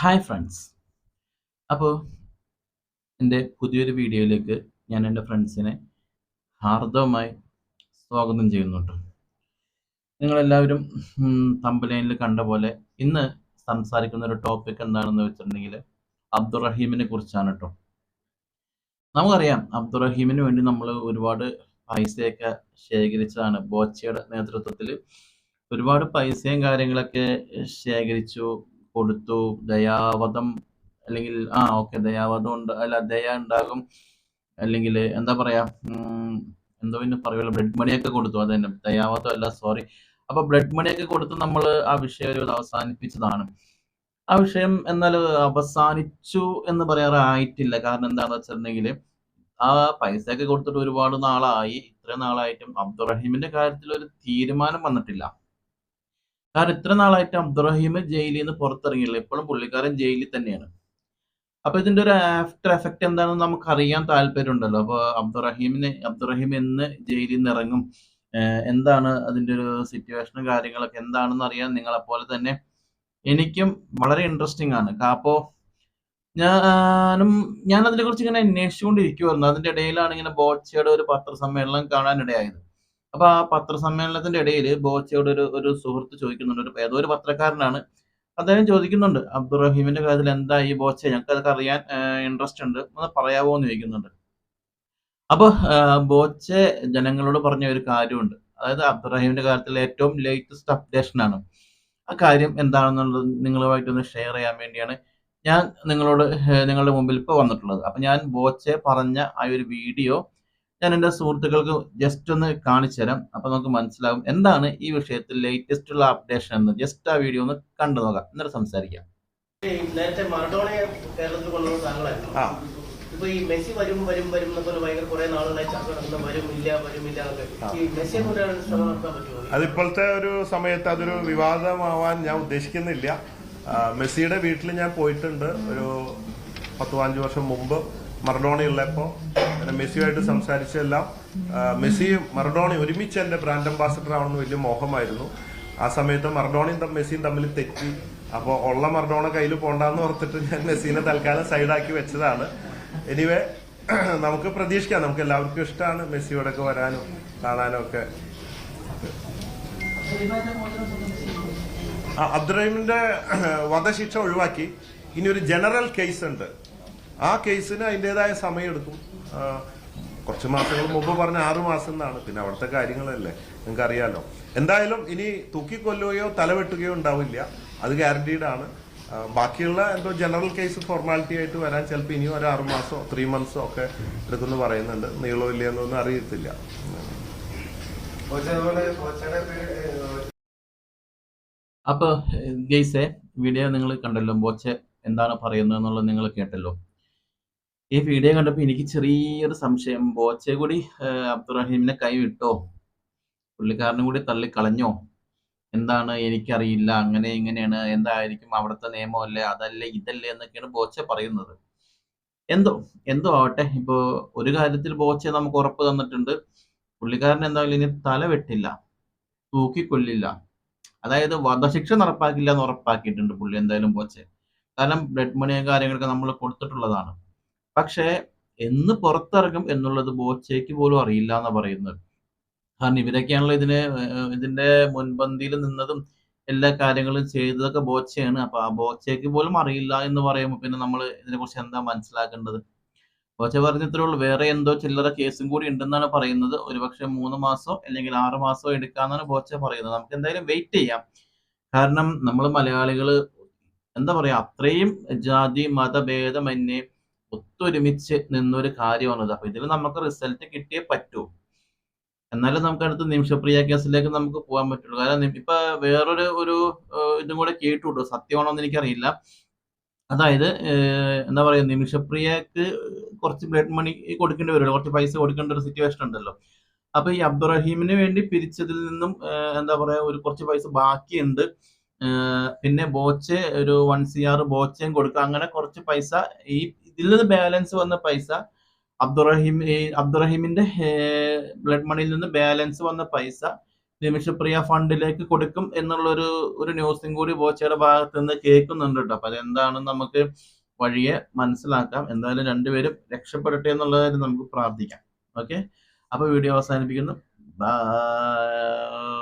Hi friends അപ്പോൾ എന്റെ പുതിയൊരു വീഡിയോയിലേക്ക് ഞാൻ എന്റെ ഫ്രണ്ട്സിനെ ഹാർദവമായി സ്വാഗതം ചെയ്യുന്നുണ്ട് നിങ്ങളെല്ലാവരും തമ്പലൈനിൽ കണ്ട പോലെ ഇന്ന് സംസാരിക്കുന്ന ഒരു ടോപ്പിക് എന്താണെന്ന് വെച്ചിട്ടുണ്ടെങ്കിൽ അബ്ദുറഹീമിനെ കുറിച്ചാണ് കേട്ടോ. നമുക്കറിയാം അബ്ദുറഹീമിന് വേണ്ടി നമ്മൾ ഒരുപാട് പൈസയൊക്കെ ശേഖരിച്ചതാണ്. ബോച്ചയുടെ നേതൃത്വത്തിൽ ഒരുപാട് പൈസയും കാര്യങ്ങളൊക്കെ ശേഖരിച്ചു. കൊടുത്തു. ദയാവധം അല്ലെങ്കിൽ ആ ഓക്കെ ദയാവധം ഉണ്ട് അല്ല ദയ ഉണ്ടാകും. അല്ലെങ്കിൽ എന്താ പറയാ എന്തോ പിന്നെ പറയുമല്ലോ ബ്ലഡ് മണിയൊക്കെ കൊടുത്തു. അത് തന്നെ ദയാവധം അല്ല സോറി. അപ്പൊ ബ്ലഡ് മണിയൊക്കെ കൊടുത്ത് നമ്മൾ ആ വിഷയം ഒരു അവസാനിപ്പിച്ചതാണ്. ആ വിഷയം എന്നാൽ അവസാനിച്ചു എന്ന് പറയാറായിട്ടില്ല. കാരണം എന്താണെന്ന് വെച്ചിട്ടുണ്ടെങ്കിൽ ആ പൈസയൊക്കെ കൊടുത്തിട്ട് ഒരുപാട് നാളായി. ഇത്രയും നാളായിട്ടും അബ്ദുറഹീമിന്റെ കാര്യത്തിൽ ഒരു തീരുമാനം വന്നിട്ടില്ല. കാരണം ഇത്ര നാളായിട്ട് അബ്ദുറഹീം ജയിലിൽ നിന്ന് പുറത്തിറങ്ങിയില്ല. ഇപ്പോഴും പുള്ളിക്കാരൻ ജയിലിൽ തന്നെയാണ്. അപ്പൊ ഇതിന്റെ ഒരു ആഫ്റ്റർ എഫക്റ്റ് എന്താണെന്ന് നമുക്ക് അറിയാൻ താല്പര്യമുണ്ടല്ലോ. അപ്പൊ അബ്ദുറഹീമിന് അബ്ദുറഹീം എന്ന് ജയിലിൽ നിന്ന് ഇറങ്ങും. എന്താണ് അതിന്റെ ഒരു സിറ്റുവേഷനും കാര്യങ്ങളൊക്കെ എന്താണെന്ന് അറിയാൻ നിങ്ങളെ പോലെ തന്നെ എനിക്കും വളരെ ഇൻട്രസ്റ്റിംഗ് ആണ്. അപ്പോ ഞാനും ഞാൻ അതിനെ കുറിച്ച് ഇങ്ങനെ അന്വേഷിച്ചുകൊണ്ടിരിക്കുവായിരുന്നു. അതിന്റെ ഇടയിലാണ് ഇങ്ങനെ ബോച്ചയുടെ ഒരു പത്രസമ്മേളനം കാണാനിടയായത്. അപ്പൊ ആ പത്രസമ്മേളനത്തിന്റെ ഇടയിൽ ബോച്ചയോട് ഒരു ഒരു സുഹൃത്ത് ചോദിക്കുന്നുണ്ട്. ഒരു ഏതോ ഒരു പത്രക്കാരനാണ് അദ്ദേഹം ചോദിക്കുന്നുണ്ട് അബ്ദുറഹീമിന്റെ കാര്യത്തിൽ എന്താ ഈ ബോച്ച? ഞങ്ങൾക്ക് അതൊക്കെ അറിയാൻ ഇൻട്രസ്റ്റ് ഉണ്ട്. ഒന്ന് പറയാവോ? എന്ന് ചോദിക്കുന്നുണ്ട്. അപ്പൊ ബോച്ച ജനങ്ങളോട് പറഞ്ഞ ഒരു കാര്യമുണ്ട്. അതായത് അബ്ദുറഹീമിന്റെ കാര്യത്തിൽ ഏറ്റവും ലേറ്റസ്റ്റ് അപ്ഡേഷൻ ആണ്. ആ കാര്യം എന്താണെന്നുള്ളത് നിങ്ങളുമായിട്ടൊന്ന് ഷെയർ ചെയ്യാൻ വേണ്ടിയാണ് ഞാൻ നിങ്ങളോട് നിങ്ങളുടെ മുമ്പിൽ ഇപ്പോൾ വന്നിട്ടുള്ളത്. അപ്പൊ ഞാൻ ബോച്ചെ പറഞ്ഞ ആ ഒരു വീഡിയോ ഞാൻ എന്റെ സുഹൃത്തുക്കൾക്ക് ജസ്റ്റ് ഒന്ന് കാണിച്ചു തരാം അപ്പൊ നമുക്ക് മനസ്സിലാകും എന്താണ് ഈ വിഷയത്തിൽ ലേറ്റസ്റ്റ് ഉള്ള അപ്ഡേഷൻ എന്ന്. ജസ്റ്റ് ആ വീഡിയോ ഒന്ന് കണ്ടു നോക്കാം. എന്നിട്ട് സംസാരിക്കാം. ഈ നേരത്തെ മറഡോണയെ കേരളത്തിൽ കൊണ്ടുവന്ന താങ്കളായിരുന്നു ഇപ്പൊ ഈ മെസ്സി വരും വരും വരും എന്നൊക്കെ ഭയങ്കര കുറെ നാളുകളായി ചർച്ച നടക്കുന്ന വരും ഇല്ല വരും ഇല്ല എന്നൊക്കെ. ഈ മെസ്സിയെ കൊണ്ടുവരാൻ ശ്രമം നടത്താൻ പറ്റുമോ? അതിപ്പോഴത്തെ ഒരു സമയത്ത് അതൊരു വിവാദമാവാൻ ഞാൻ ഉദ്ദേശിക്കുന്നില്ല. മെസ്സിയുടെ വീട്ടിൽ ഞാൻ പോയിട്ടുണ്ട് ഒരു പത്ത് പതിനഞ്ച് വർഷം മുമ്പ്. മറഡോണ ഉള്ളപ്പോൾ അങ്ങനെ മെസ്സിയുമായിട്ട് സംസാരിച്ചെല്ലാം മെസ്സിയും മറഡോണയും ഒരുമിച്ച് എന്റെ ബ്രാൻഡ് അംബാസഡർ ആവണമെന്ന് വലിയ മോഹമായിരുന്നു. ആ സമയത്ത് മറഡോണയും മെസ്സിയും തമ്മിൽ തെറ്റി. അപ്പോൾ ഉള്ള മറഡോണ കയ്യിൽ പോണ്ടാന്ന് ഓർത്തിട്ട് ഞാൻ മെസ്സിനെ തൽക്കാലം സൈഡാക്കി വെച്ചതാണ്. എനിവേ നമുക്ക് പ്രതീക്ഷിക്കാം. നമുക്ക് എല്ലാവർക്കും ഇഷ്ടമാണ് മെസ്സിയോടൊക്കെ വരാനും കാണാനും ഒക്കെ. അബ്ദുറഹിമിന്റെ വധശിക്ഷ ഒഴിവാക്കി. ഇനി ഒരു ജനറൽ കേസ് ഉണ്ട് ആ കേസിന് അതിന്റെതായ സമയമെടുക്കും. കുറച്ച് മാസങ്ങൾ മുമ്പ് പറഞ്ഞ ആറു മാസം എന്നാണ്. പിന്നെ അവിടുത്തെ കാര്യങ്ങളല്ലേ നിങ്ങൾക്ക് അറിയാലോ എന്തായാലും ഇനി തൂക്കിക്കൊല്ലുകയോ തലവെട്ടുകയോ ഉണ്ടാവില്ല. അത് ഗ്യാരണ്ടീഡ് ആണ്. ബാക്കിയുള്ള എന്തോ ജനറൽ കേസ് ഫോർമാലിറ്റി ആയിട്ട് വരാൻ ചിലപ്പോൾ ഇനിയും ഒരു ആറു മാസോ ത്രീ മന്ത്സോ ഒക്കെ എടുക്കുന്നു പറയുന്നുണ്ട്. നീളോ ഇല്ലയെന്നൊന്നും അറിയത്തില്ല. അപ്പൊ ഗെയ്സെ വീഡിയോ നിങ്ങൾ കണ്ടല്ലോ. ബോച്ചെ എന്താണ് പറയുന്നത് എന്നുള്ളത് നിങ്ങൾ കേട്ടല്ലോ. ഈ വീഡിയോ കണ്ടപ്പോൾ എനിക്ക് ചെറിയൊരു സംശയം. ബോച്ചെ കൂടി അബ്ദുറഹീമിനെ കൈവിട്ടോ പുള്ളിക്കാരനും കൂടി തള്ളിക്കളഞ്ഞോ എന്താണ് എനിക്കറിയില്ല. അങ്ങനെ ഇങ്ങനെയാണ്. എന്തായിരിക്കും അവിടുത്തെ നിയമമല്ലേ അതല്ലേ ഇതല്ലേ എന്നൊക്കെയാണ് ബോച്ചെ പറയുന്നത്. എന്തോ എന്തോ ആവട്ടെ. ഇപ്പോ ഒരു കാര്യത്തിൽ ബോച്ചെ നമുക്ക് ഉറപ്പ് തന്നിട്ടുണ്ട്. പുള്ളിക്കാരൻ എന്തായാലും ഇനി തല വെട്ടില്ല. തൂക്കിക്കൊല്ലില്ല. അതായത് വധശിക്ഷ നടപ്പാക്കില്ല എന്ന് ഉറപ്പാക്കിയിട്ടുണ്ട് പുള്ളി എന്തായാലും ബോച്ചെ. കാരണം ബ്ലഡ് മണിയും കാര്യങ്ങളൊക്കെ നമ്മൾ കൊടുത്തിട്ടുള്ളതാണ്. പക്ഷേ എന്ന് പുറത്തിറങ്ങും എന്നുള്ളത് ബോച്ചയ്ക്ക് പോലും അറിയില്ല എന്നാണ് പറയുന്നത്. കാരണം ഇവരൊക്കെയാണല്ലോ ഇതിന് ഇതിന്റെ മുൻപന്തിയിൽ നിന്നതും എല്ലാ കാര്യങ്ങളും ചെയ്തതൊക്കെ ബോച്ചയാണ്. അപ്പൊ ആ ബോച്ചയ്ക്ക് പോലും അറിയില്ല എന്ന് പറയുമ്പോൾ പിന്നെ നമ്മൾ ഇതിനെ കുറിച്ച് എന്താ മനസ്സിലാക്കേണ്ടത്? ബോച്ച പറഞ്ഞത്രേ ഉള്ളൂ. വേറെ എന്തോ ചില്ലറ കേസും കൂടി ഉണ്ടെന്നാണ് പറയുന്നത്. ഒരുപക്ഷെ മൂന്ന് മാസോ അല്ലെങ്കിൽ ആറ് മാസോ എടുക്കാന്നാണ് ബോച്ച പറയുന്നത്. നമുക്ക് എന്തായാലും വെയിറ്റ് ചെയ്യാം. കാരണം നമ്മൾ മലയാളികൾ എന്താ പറയാ അത്രയും ജാതി മതഭേദമന്യേ ഒത്തൊരുമിച്ച് നിന്നൊരു കാര്യമാണത്. അപ്പൊ ഇതിൽ നമുക്ക് റിസൾട്ട് കിട്ടിയേ പറ്റൂ. എന്നാലും നമുക്ക് അടുത്ത നിമിഷപ്രിയ കേസിലേക്ക് നമുക്ക് പോകാൻ പറ്റുള്ളൂ. കാരണം ഇപ്പൊ വേറൊരു ഒരു ഇതും കൂടെ കേട്ടുട്ടോ സത്യമാണോ എന്ന് എനിക്കറിയില്ല. അതായത് എന്താ പറയുക നിമിഷപ്രിയക്ക് കുറച്ച് ബ്ലഡ് മണി കൊടുക്കേണ്ടി വരുമല്ലോ. കുറച്ച് പൈസ കൊടുക്കേണ്ട ഒരു സിറ്റുവേഷൻ ഉണ്ടല്ലോ. അപ്പൊ ഈ അബ്ദുറഹീമിന് വേണ്ടി പിരിച്ചതിൽ നിന്നും എന്താ പറയാ ഒരു കുറച്ച് പൈസ ബാക്കിയുണ്ട്. പിന്നെ ബോച്ചെ ഒരു വൺ സി ആർ ബോച്ചയും കൊടുക്കുക. അങ്ങനെ കുറച്ച് പൈസ ഈ ഇതിൽ ബാലൻസ് വന്ന പൈസ അബ്ദുറഹിം അബ്ദുറഹിമിന്റെ അബ്ദുറഹീമിന്റെ ബ്ലഡ് മണിയിൽ നിന്ന് ബാലൻസ് വന്ന പൈസ നിമിഷപ്രിയ ഫണ്ടിലേക്ക് കൊടുക്കും എന്നുള്ള ഒരു ഒരു ന്യൂസും കൂടി ബോച്ചയുടെ ഭാഗത്ത് നിന്ന് കേൾക്കുന്നുണ്ട് കേട്ടോ. അപ്പൊ അതെന്താണെന്ന് നമുക്ക് വഴിയെ മനസ്സിലാക്കാം. എന്തായാലും രണ്ടുപേരും രക്ഷപ്പെടട്ടെ എന്നുള്ളതായിട്ട് നമുക്ക് പ്രാർത്ഥിക്കാം. ഓക്കെ? അപ്പൊ വീഡിയോ അവസാനിപ്പിക്കുന്നു. ബൈ.